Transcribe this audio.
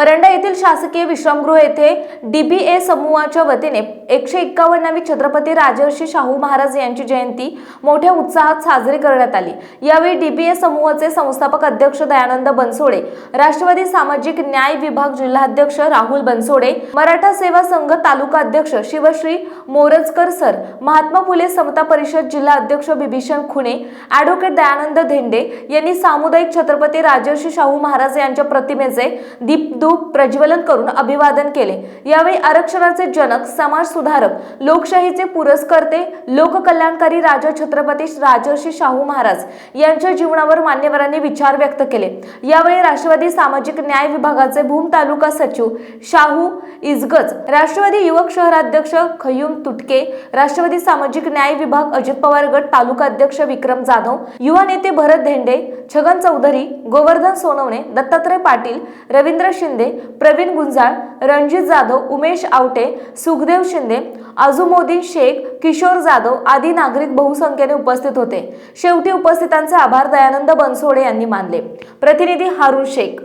परंडा येथील शासकीय विश्रामगृह येथे डीबीए समूहाच्या वतीने एकशे एक्कावन्नावी छत्रपती राजर्षी शाहू महाराज यांची जयंती मोठ्या उत्साहात साजरी करण्यात आली. यावेळी डीबीए समूहाचे संस्थापक अध्यक्ष दयानंद बनसोडे राष्ट्रवादी सामाजिक न्याय विभाग जिल्हाध्यक्ष राहुल बनसोडे मराठा सेवा संघ तालुका अध्यक्ष शिवश्री मोरजकर सर महात्मा फुले समता परिषद जिल्हा अध्यक्ष बिभीषण खुणे ॲडव्होकेट दयानंद धेंडे यांनी सामुदायिक छत्रपती राजर्षी शाहू महाराज यांच्या प्रतिमेचे धूप प्रज्वलन करून अभिवादन केले. यावेळी आरक्षणाचे जनक समाज सुधारक लोकशाहीचे पुरस्कर्ते लोककल्याणकारी राजा छत्रपती राजर्षी शाहू महाराज यांच्या जीवनावर मान्यवरांनी विचार व्यक्त केले. यावेळी राष्ट्रवादी सामाजिक न्याय विभागाचे भूम तालुका सचिव शाहू इजगज राष्ट्रवादी युवक शहराध्यक्ष खयुम तुटके राष्ट्रवादी सामाजिक न्याय विभाग अजित पवार गट तालुका अध्यक्ष विक्रम जाधव युवा नेते भरत धेंडे छगन चौधरी गोवर्धन सोनवणे दत्तात्रय पाटील रवींद्र शिंदे प्रवीण गुंजाळ रणजित जाधव उमेश आवटे सुखदेव शिंदे आझुमोदीन शेख किशोर जाधव आदी नागरिक बहुसंख्येने उपस्थित होते. शेवटी उपस्थितांचे आभार दयानंद बनसोडे यांनी मानले. प्रतिनिधी हारून शेख.